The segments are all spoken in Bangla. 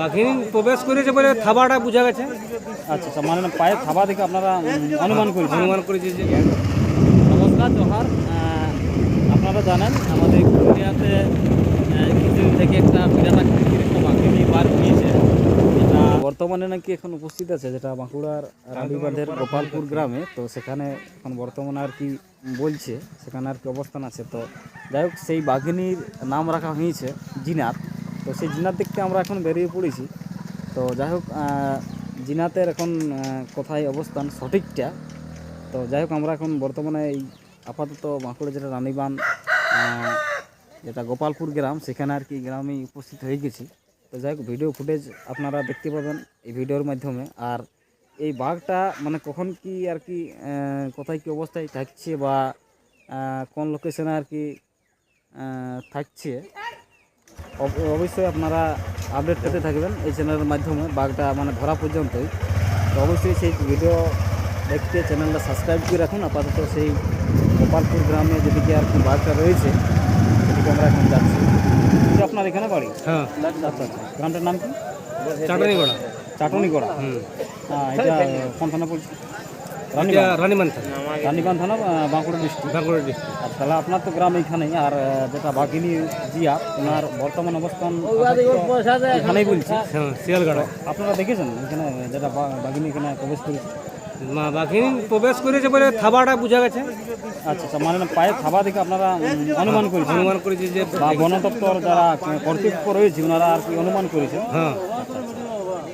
বাঘিনী প্রবেশ করেছে বলে থাবাটা বোঝা গেছে। আচ্ছা আচ্ছা মানে পায়ে থাবা দেখে আপনারা অনুমান করেছেন। অনুমান করেছে যে নমস্কার জোহার। আপনারা জানেন আমাদের পুরুলিয়াতে কিছুদিন থেকে একটা বিরাট আকৃতির বাঘিনী বার হয়েছে। যেটা বর্তমানে নাকি এখন উপস্থিত আছে যেটা বাঁকুড়ার রানীবাঁধের গোপালপুর গ্রামে। তো সেখানে এখন বর্তমানে আর কি বলছে সেখানে আর কি অবস্থান আছে। তো যাই হোক সেই বাঘিনীর নাম রাখা হয়েছে জিনাত। তো সেই জিনাত দেখতে আমরা এখন বেরিয়ে পড়েছি। তো যাই হোক জিনাতের এখন কোথায় অবস্থান, সঠিকটা? তো যাই হোক, আমরা এখন বর্তমানে এই আপাতত বাঁকুড়া যেটা রানীবান যেটা গোপালপুর গ্রাম, সেখানে আর কি গ্রামে উপস্থিত হয়ে গেছি। তো যাই হোক ভিডিও ফুটেজ আপনারা দেখতে পাবেন এই ভিডিওর মাধ্যমে। আর এই বাঘটা মানে কখন কি আর কি কোথায় কি অবস্থায় থাকছে বা কোন লোকেশনে আর কি থাকছে অবশ্যই আপনারা আপডেট পেতে থাকবেন এই চ্যানেলের মাধ্যমে বাঘটা মানে ধরা পর্যন্তই। তো অবশ্যই সেই ভিডিও দেখতে চ্যানেলটা সাবস্ক্রাইব করে রাখুন। আপাতত সেই গোপালপুর গ্রামে যেদিকে আর কি বাঘটা রয়েছে সেদিকে আমরা এখন যাচ্ছি। আপনার এখানে বাড়ি? হ্যাঁ। আচ্ছা আচ্ছা। গ্রামটার নাম কি? চাটনি গোড়া চাটনিগড়া। হুম। হ্যাঁ এটা কোন থানা পড়ছে? রানীমান থানা। বাঁকুড়া ডিস্ট্রিক্ট বাঁকুড়া ডিস্ট্রিক্ট আর তাহলে আপনার তো গ্রাম এইখানেই আর যেটা বাঘিনী জিয়া ওনার বর্তমান অবস্থান এখানেই বলছি। হ্যাঁ শিয়ালগাড়া। আপনারা দেখেছেন এখানে যেটা বাঘিনী এখানে প্রবেশ করেছে? মা বাঘিনী প্রবেশ করেছে বলে থাবাটা বোঝা গেছে। আচ্ছা আচ্ছা মানে পায়ে থাবা দেখে আপনারা অনুমান করেছেন। অনুমান করেছে যে বন দপ্তর যারা কর্তৃপক্ষ রয়েছে ওনারা আর কি অনুমান করেছেন? হ্যাঁ।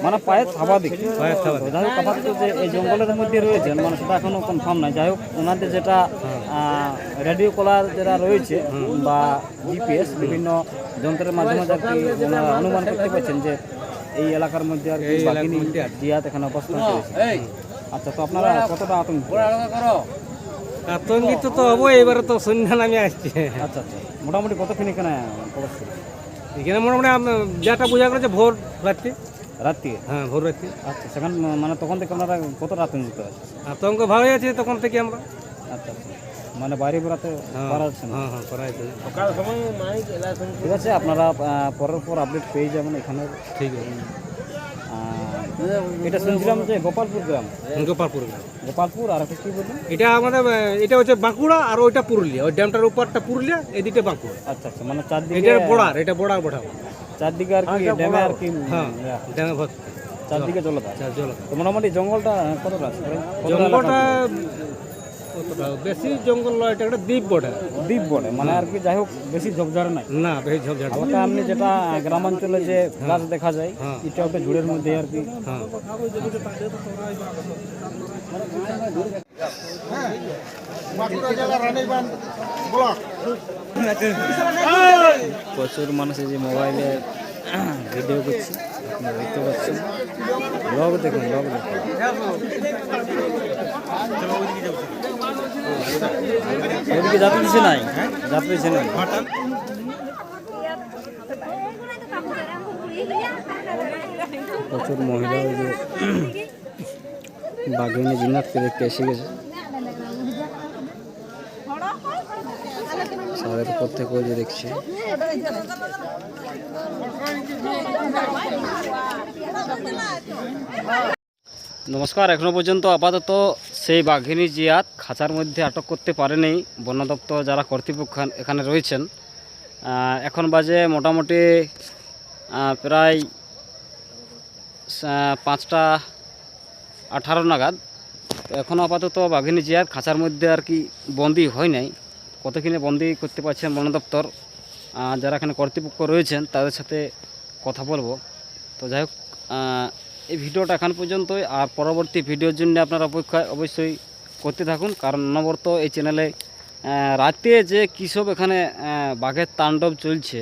মানে পায়ে থাবা দেখে যাই হোক আপাতত যে এই জঙ্গলের মধ্যে রয়েছেন মানে সেটা এখনও কনফার্ম নাই। যাই হোক ওনাদের যেটা রেডিও কলার যেটা রয়েছে বা জিপিএস বিভিন্ন যন্ত্রের মাধ্যমে আর কি ওনারা অনুমান করতে পারছেন যে এই এলাকার মধ্যে আর কি বাঘিনী জিয়াত এখানে অবস্থান করেছে? আচ্ছা তো আপনারা কতটা আতঙ্ক? আতঙ্কিত তো হব এবারে তো সন্ধ্যা নামে আসছে। আচ্ছা আচ্ছা মোটামুটি কতক্ষণ এখানে এখানে মোটামুটি যেটা বোঝা গেছে ভোর রাত্রি। রাত্রি? হ্যাঁ ভোর রাত্রি। আচ্ছা সেখানে মানে তখন থেকে আপনারা কতটা আতঙ্কিত আছে আতঙ্ক ভালোই আছে তখন থেকে আমরা। আচ্ছা আচ্ছা। মানে বাইরে বেড়াতে হ্যাঁ পারা যাচ্ছে না। হ্যাঁ হ্যাঁ করা আছে ঠিক আছে আপনারা পরের পর আপডেট পেয়ে যাবেন এখানে। ঠিক আছে। এটা শুনছিলাম যে গোপালপুর গ্রাম। গোপালপুর গ্রাম। গোপালপুর আর একটা কি বললেন? এটা আমাদের এটা হচ্ছে বাঁকুড়া আর ওইটা পুরুলিয়া। ওই ড্যামটার উপরটা পুরুলিয়া এদিকে বাঁকুড়া। আচ্ছা আচ্ছা মানে চারদিকে এটা বর্ডার এটা বর্ডার বর্ডার চারদিকে আর কি ড্যামে আর কি হ্যাঁ ড্যামে ভর্তি। চারদিকে জলতা তো মোটামুটি জঙ্গলটা কতটা জঙ্গলটা বেশি জঙ্গল নয় এটা একটা দ্বীপ বটে। দ্বীপ বলে মানে আর কি যাই হোক বেশি ঝোপঝাড় নাই? না বেশি ঝপঝাট হালকা আপনি যেটা গ্রামাঞ্চলে যে গাছ দেখা যায় হ্যাঁ। এটা ওটা ঝুড়ের মধ্যে আর কি। হ্যাঁ। বাঁকুড়া জেলা রানীবান ব্লক। প্রচুর মানুষ এই যে মোবাইলে ভিডিও করছে আপনারা দেখতে পাচ্ছেন। ব্লগ দেখুন ব্লগ দেখুন। ওদিকে যাত্রী দিছে নাই যাত্রী দিছে নাই। প্রচুর মহিলা ওই যে বাঘিনী জিনাতকে দেখতে এসে গেছে। দেখছে। নমস্কার, এখনও পর্যন্ত আপাতত সেই বাঘিনী জিয়াত খাঁচার মধ্যে আটক করতে পারেনি বন দপ্তর যারা কর্তৃপক্ষ এখানে রয়েছেন। এখন বাজে মোটামুটি প্রায় পাঁচটা আঠারো নাগাদ। এখনও আপাতত বাঘিনী জিয়াত খাঁচার মধ্যে আর কি বন্দি হয় নাই। কতক্ষণে বন্দি করতে পারছেন বন দপ্তর? যারা এখানে কর্তৃপক্ষ রয়েছেন, তাদের সাথে কথা বলব। তো যাই হোক এই ভিডিওটা এখন পর্যন্তই। আর পরবর্তী ভিডিওর জন্য আপনারা অপেক্ষায় অবশ্যই করতে থাকুন। কারণ অনবরত এই চ্যানেলে রাতে যে কীসব এখানে বাঘের তাণ্ডব চলছে,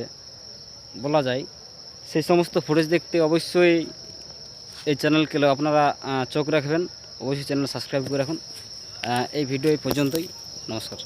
বলা যায়, সেই সমস্ত ফুটেজ দেখতে অবশ্যই এই চ্যানেলকে আপনারা চোখ রাখবেন। অবশ্যই চ্যানেল সাবস্ক্রাইব করে রাখুন। এই ভিডিও এই পর্যন্তই। নমস্কার।